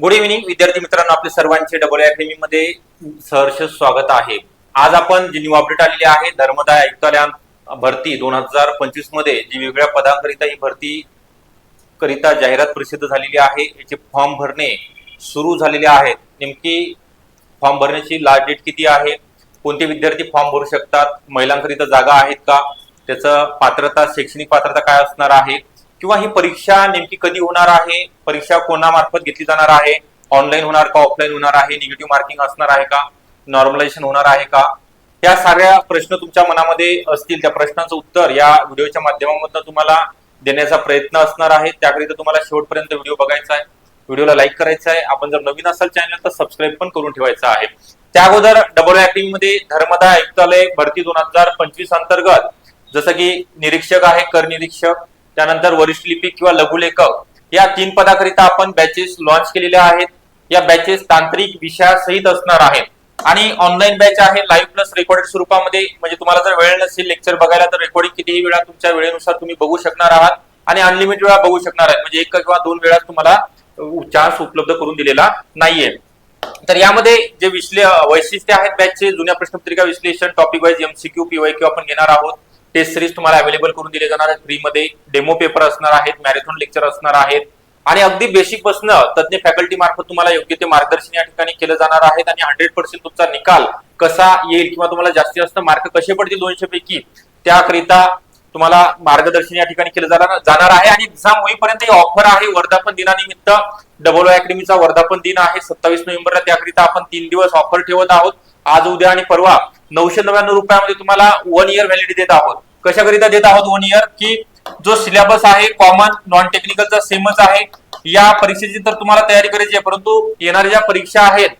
Good evening विद्यार्थी मित्रांनो. आपले सर्वांचे डबल अकॅडमी मध्ये सहर्ष स्वागत आहे. आज आपण जी न्यू अपडेट आलेली आहे धर्मदाय आयुक्तालय भरती दोन हजार पंचवीसमध्ये जी वेगवेगळ्या पदांकरिता ही भरती करिता जाहिरात प्रसिद्ध झालेली आहे याचे फॉर्म भरणे सुरू झालेले आहेत नेमकी फॉर्म भरण्याची लास्ट डेट किती आहे? कोणते विद्यार्थी फॉर्म भरू शकतात? महिलांकरिता जागा आहेत का? त्याचं पात्रता शैक्षणिक पात्रता काय असणार आहे? किंवा ही परीक्षा नेमकी कधी होणार आहे? परीक्षा कोणामार्फत घेतली जाणार आहे? ऑनलाईन होणार का ऑफलाईन होणार आहे? निगेटिव्ह मार्किंग असणार आहे का? नॉर्मलायझेशन होणार आहे का? या साऱ्या प्रश्न तुमच्या मनामध्ये असतील. त्या प्रश्नांचं उत्तर या व्हिडिओच्या माध्यमामधून तुम्हाला देण्याचा प्रयत्न असणार आहे. त्याकरिता तुम्हाला शेवटपर्यंत व्हिडिओ बघायचा आहे. व्हिडिओला लाईक करायचा आहे. आपण जर नवीन असाल चॅनल तर सबस्क्राईब पण करून ठेवायचं आहे. त्या अगोदर डबल ऍक्टिंगमध्ये धर्मदाय आयुक्तालय भरती दोन हजार पंचवीस अंतर्गत जसं की निरीक्षक आहे कर निरीक्षक. त्यानंतर वरिष्ठ लिपिक किंवा लघुलेखक या तीन पदाकरिता आपण बॅचेस लॉन्च केलेल्या आहेत. या बॅचेस तांत्रिक विषयासहित असणार आहेत. आणि ऑनलाईन बॅच आहे लाईव्ह प्लस रेकॉर्डेड स्वरूपामध्ये. म्हणजे तुम्हाला जर वेळ नसेल लेक्चर बघायला तर रेकॉर्डिंग कितीही वेळा तुमच्या वेळेनुसार तुम्ही बघू शकणार आहात. आणि अनलिमिटेड वेळा बघू शकणार आहात. म्हणजे एक किंवा दोन वेळा तुम्हाला चान्स उपलब्ध करून दिलेला नाहीये. तर यामध्ये जे विश्ले वैशिष्ट्य आहेत बॅचचे जुन्या प्रश्नपत्रिका विश्लेषण टॉपिक वाईज एमसीक्यू पीवायक्यू आपण घेणार आहोत. टेस्ट सिरीज तुम्हाला अवेलेबल करून दिले जाणार आहेत फ्रीमध्ये डेमो पेपर असणार आहेत मॅरेथॉन लेक्चर असणार आहेत. आणि अगदी बेसिक पासन तज्ञ फॅकल्टी मार्फत तुम्हाला योग्य ते मार्गदर्शन या ठिकाणी केलं जाणार आहेत आणि हंड्रेड पर्सेंट तुमचा निकाल कसा येईल किंवा तुम्हाला जास्तीत जास्त मार्क कसे पडतील दोनशे पैकी त्याकरिता तुम्हाला मार्गदर्शन या ठिकाणी केलं जाणार जाणार आहे. आणि एक्झाम होईपर्यंत ही ऑफर आहे. वर्धापन दिनानिमित्त डबल अकॅडमीचा वर्धापन दिन आहे. सत्तावीस नोव्हेंबरला. त्याकरिता आपण तीन दिवस ऑफर ठेवत आहोत. आज उद्या आणि परवा नऊशे नव्याण्णव रुपयामध्ये तुम्हाला वन इयर व्हॅलिडिटी देत आहोत. कशाकरिता देत आहोत वन इयर की जो सिलेबस आहे कॉमन नॉन टेक्निकलचा सेमच आहे या परीक्षेची तर तुम्हाला तयारी करायची आहे परंतु येणाऱ्या ज्या परीक्षा आहेत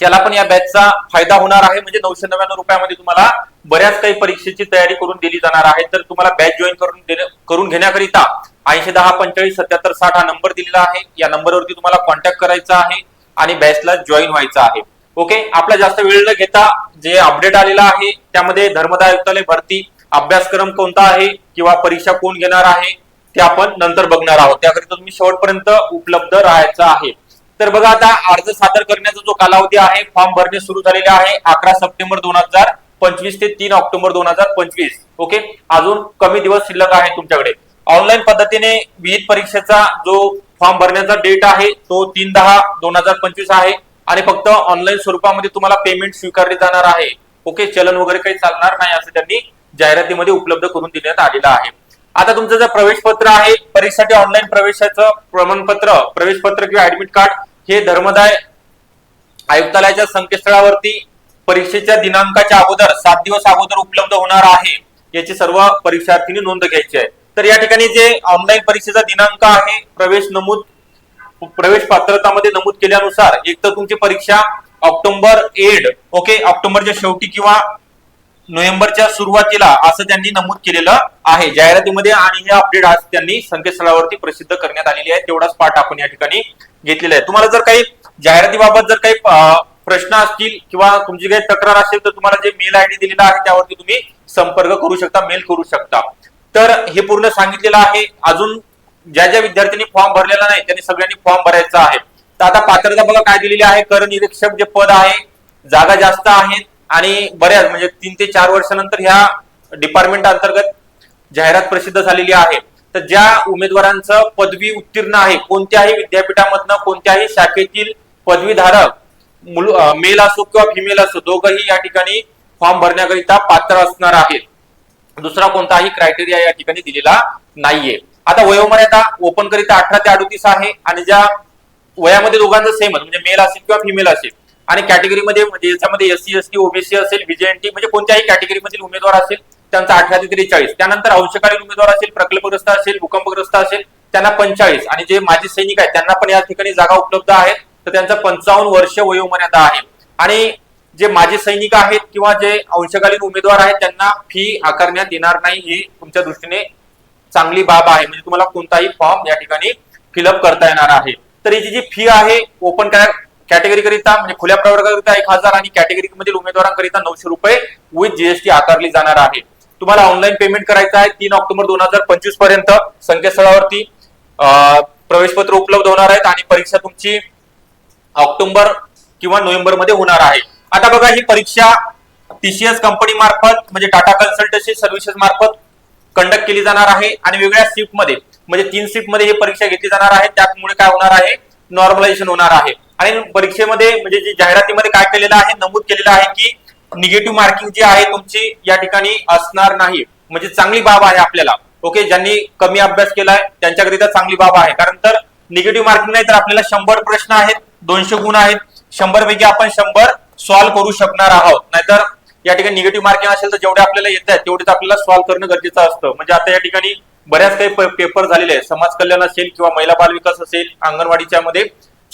त्याला पण या बॅचचा फायदा होणार आहे. म्हणजे नऊशे नव्याण्णव रुपयामध्ये तुम्हाला बऱ्याच काही परीक्षेची तयारी करून दिली जाणार आहे. तर तुम्हाला बॅच जॉईन करून करून घेण्याकरिता ऐंशी दहा पंचेचाळीस सत्याहत्तर साठ हा नंबर दिलेला आहे. या नंबरवरती तुम्हाला कॉन्टॅक्ट करायचा आहे आणि बॅचला जॉईन व्हायचं आहे. ओके आपला जास्त वेळ न घेता जे अपडेट आलेला आहे त्यामध्ये धर्मदाय आयुक्तालय भरती अभ्यासक्रम कोणता आहे किंवा परीक्षा कोण घेणार आहे ते आपण नंतर बघणार आहोत. त्याकरिता तुम्ही शेवटपर्यंत उपलब्ध राहायचं आहे. तर बघा आता अर्ज सादर करण्याचा जो कालावधी आहे फॉर्म भरणे सुरू झालेले आहे अकरा सप्टेंबर दोन हजार पंचवीस ते तीन ऑक्टोबर दोन हजार पंचवीस. ओके? अजून कमी दिवस शिल्लक आहे तुमच्याकडे. ऑनलाईन पद्धतीने विहित परीक्षेचा जो फॉर्म भरण्याचा डेट आहे तो तीन दहा दोन हजार पंचवीस आहे. आणि फक्त ऑनलाईन स्वरूपामध्ये तुम्हाला पेमेंट स्वीकारले जाणार आहे. ओके? चलन वगैरे काही चालणार नाही असं त्यांनी जाहिरातीमध्ये उपलब्ध करून देण्यात आलेलं आहे. आता तुमचं जे प्रवेश पत्र आहे परीक्षेसाठी ऑनलाईन प्रवेशाचं प्रमाणपत्र प्रवेश पत्र किंवा ऍडमिट कार्ड हे धर्मदाय आयुक्तालयाच्या संकेतस्थळावरती परीक्षेच्या दिनांकाच्या अगोदर सात दिवस अगोदर उपलब्ध होणार आहे याची सर्व परीक्षार्थींनी नोंद घ्यायची आहे. तर या ठिकाणी जे ऑनलाईन परीक्षेचा दिनांक आहे प्रवेश नमूद प्रवेश पात्रतामध्ये नमूद केल्यानुसार एक तर तुमची परीक्षा ऑक्टोबर एड ओके ऑक्टोबरच्या शेवटी किंवा नोव्हेंबरच्या सुरुवातीला असं त्यांनी नमूद केलेलं आहे. जाहिरातीमध्ये आणि हे अपडेट आज त्यांनी संकेतस्थळावरती प्रसिद्ध करण्यात आलेली आहे. तेवढाच पाठ आपण या ठिकाणी घेतलेला आहे. तुम्हाला जर काही जाहिरातीबाबत जर काही प्रश्न असतील किंवा तुमची काही तक्रार असेल तर तुम्हाला जे मेल आयडी दिलेला आहे त्यावरती तुम्ही संपर्क करू शकता मेल करू शकता. तर हे पूर्ण सांगितलेलं आहे. अजून ज्या ज्या विद्यार्थ्यांनी फॉर्म भरलेला नाही त्यांनी सगळ्यांनी फॉर्म भरायचा आहे. तर आता पात्रता बघा काय दिलेली आहे. कर निरीक्षक जे पद आहे जागा जास्त आहेत आणि बऱ्याच म्हणजे तीन ते चार वर्षानंतर ह्या डिपार्टमेंट अंतर्गत जाहिरात प्रसिद्ध झालेली आहे. तर ज्या उमेदवारांचं पदवी उत्तीर्ण आहे कोणत्याही विद्यापीठामधनं कोणत्याही शाखेतील पदवीधारक मुल मेल असो किंवा फिमेल असो दोघंही या ठिकाणी फॉर्म भरण्याकरिता पात्र असणार आहेत. दुसरा कोणताही क्रायटेरिया या ठिकाणी दिलेला नाहीये. आता वयोमर्यादा ओपन करिता अठरा ते अडतीस आहे आणि ज्या वयामध्ये दोघांचं सेमच म्हणजे मेल असेल किंवा फिमेल असेल आणि कॅटेगरीमध्ये म्हणजे याच्यामध्ये एससी एसटी ओबीसी असेल बीजेएनटी म्हणजे कोणत्याही कॅटेगरीमधील उमेदवार असेल त्यांचा अठरा ते त्रेचाळीस. त्यानंतर अंशकालीन उमेदवार असेल प्रकल्पग्रस्त असेल भूकंपग्रस्त असेल त्यांना पंचाळीस. आणि जे माजी सैनिक आहेत त्यांना पण या ठिकाणी जागा उपलब्ध आहेत. तर त्यांचा पंचावन्न वर्ष वयोमर्यादा आहे. आणि जे माजी सैनिक आहेत किंवा जे अंशकालीन उमेदवार आहेत त्यांना फी आकारण्यात येणार नाही ही तुमच्या दृष्टीने चांगली बाब आहे. म्हणजे तुम्हाला कोणताही फॉर्म या ठिकाणी फिलअप करता येणार आहे. तर याची जी फी आहे ओपन कॅटेगरी कॅटेगरीकरिता म्हणजे खुल्या प्रवर्गाकरिता एक हजार आणि कॅटेगरीमधील उमेदवारांकरिता नऊशे रुपये विथ जीएसटी आकारली जाणार आहे. तुम्हाला ऑनलाईन पेमेंट करायचं आहे तीन ऑक्टोबर दोन हजार पंचवीसपर्यंत संकेतस्थळावरती प्रवेशपत्र उपलब्ध होणार आहेत आणि परीक्षा तुमची ऑक्टोबर किंवा नोव्हेंबरमध्ये होणार आहे. आता बघा ही परीक्षा टीसीएस कंपनी मार्फत म्हणजे टाटा कन्सल्टन्सी सर्व्हिसेस मार्फत कंडक्ट केली जाणार आहे आणि वेगळ्या शिफ्टमध्ये म्हणजे तीन शिफ्टमध्ये ही परीक्षा घेतली जाणार आहे. त्यामुळे काय होणार आहे? नॉर्मलायझेशन होणार आहे. आणि परीक्षेमध्ये म्हणजे जे जाहिरातीमध्ये काय केलेलं आहे नमूद केलेलं आहे की निगेटिव्ह मार्किंग जी आहे तुमची या ठिकाणी असणार नाही. म्हणजे चांगली बाब आहे आपल्याला. ओके ज्यांनी कमी अभ्यास केलाय त्यांच्याकरिता चांगली बाब आहे. कारण तर निगेटिव्ह मार्किंग नाही तर आपल्याला शंभर प्रश्न आहेत दोनशे गुण आहेत. शंभर पैकी आपण शंभर सॉल्व्ह करू शकणार आहोत. नाहीतर या ठिकाणी निगेटिव्ह मार्किंग असेल तर जेवढे आपल्याला येत आहेत तेवढेच आपल्याला सॉल्व्ह करणं गरजेचं असतं. म्हणजे आता या ठिकाणी बऱ्याच काही पेपर झालेले आहेत. समाज कल्याण असेल किंवा महिला बाल विकास असेल अंगणवाडीच्या मध्ये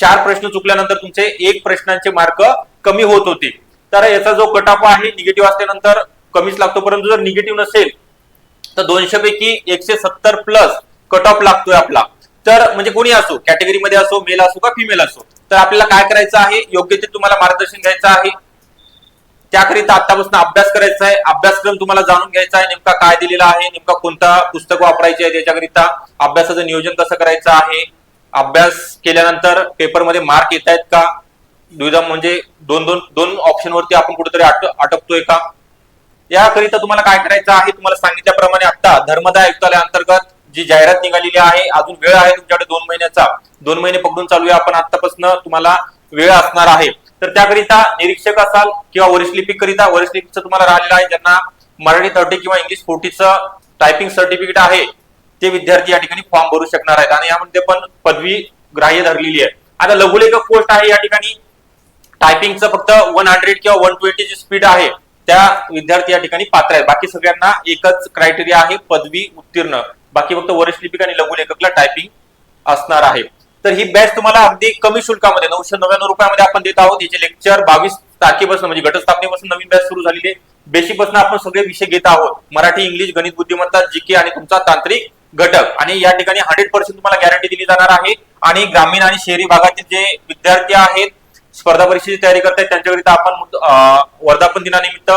चार प्रश्न चुकल्यानंतर तुमचे एक प्रश्नांचे मार्क कमी होत होते. तर याचा जो कटाप आहे निगेटिव्ह असल्यानंतर कमीच लागतो. परंतु जर निगेटिव्ह नसेल तर दोनशे पैकी एकशे सत्तर प्लस कट ऑफ लागतोय आपला. तर म्हणजे कोणी असो कॅटेगरीमध्ये असो मेल असो का फिमेल असो तर आपल्याला काय करायचं आहे? योग्य ते तुम्हाला मार्गदर्शन घ्यायचं आहे. त्याकरिता आतापासून अभ्यास करायचा आहे. अभ्यासक्रम तुम्हाला जाणून घ्यायचा आहे नेमका काय दिलेला आहे नेमका कोणता पुस्तक वापरायचे आहे त्याच्याकरिता. अभ्यासाचं नियोजन कसं करायचं आहे? अभ्यास केल्यानंतर पेपरमध्ये मार्क येत आहेत का? दुविधा म्हणजे दोन दोन दोन ऑप्शन वरती आपण कुठेतरी अट अटकतोय का? याकरिता तुम्हाला काय करायचं आहे? तुम्हाला सांगितल्याप्रमाणे आता धर्मदाय आयुक्तालय अंतर्गत जी जाहिरात निघालेली आहे अजून वेळ आहे तुमच्याकडे दोन महिन्याचा. दोन महिने पकडून चालूया आपण आतापासून तुम्हाला वेळ असणार आहे. तर त्याकरिता निरीक्षक असाल किंवा वरिष्ठ लिपिक करिता वरिष्ठ लिपिकचं तुम्हाला राहिलेलं आहे. ज्यांना मराठी थर्टी किंवा इंग्लिश फोर्टीचं टायपिंग सर्टिफिकेट आहे ते विद्यार्थी या ठिकाणी फॉर्म भरू शकणार आहेत. आणि यामध्ये पण पदवी ग्राह्य धरलेली आहे. आता लघुलेखक पोस्ट आहे या ठिकाणी. टायपिंगचं फक्त वन हंड्रेड किंवा वन ट्वेंटी जी स्पीड आहे. त्या विद्यार्थी या ठिकाणी पात्र आहेत. बाकी सगळ्यांना एकच क्रायटेरिया आहे पदवी उत्तीर्ण. बाकी फक्त वरिष्ठ लिपिक आणि लघुलेखकला टायपिंग असणार आहे. तर ही बॅच तुम्हाला अगदी कमी शुल्कामध्ये नऊशे नव्याण्णव रुपयामध्ये आपण देत आहोत. याचे लेक्चर बावीस तारखेपासून म्हणजे घटस्थापनेपासून नवीन बॅच सुरू झालेली आहे. बेसिकपासून आपण सगळे विषय घेत आहोत. मराठी इंग्लिश गणित बुद्धिमत्ता जीके आणि तुमचा तांत्रिक घटक. आणि या ठिकाणी हंड्रेड पर्सेंट तुम्हाला गॅरंटी दिली जाणार आहे. आणि ग्रामीण आणि शहरी भागातील जे विद्यार्थी आहेत स्पर्धा परीक्षेची तयारी करतायत त्यांच्याकरिता आपण वर्धापन दिनानिमित्त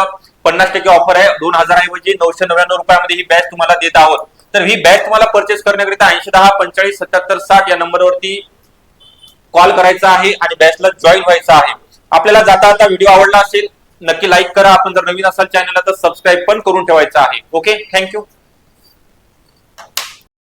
पन्नास टक्के ऑफर आहे. दोन हजार ऐवजी नऊशे नव्याण्णव रुपयामध्ये ही बॅच तुम्हाला देत आहोत. तर ही बॅच तुम्हाला परचेस करण्याकरिता ऐंशी दहा पंचाळीस सत्याहत्तर साठ या नंबरवरती कॉल करायचा आहे आणि बॅचला जॉईन व्हायचं आहे. आपल्याला जाता जाता व्हिडिओ आवडला असेल नक्की लाईक करा. आपण जर नवीन असाल चॅनलला तर सबस्क्राईब पण करून ठेवायचं आहे. Okay thank you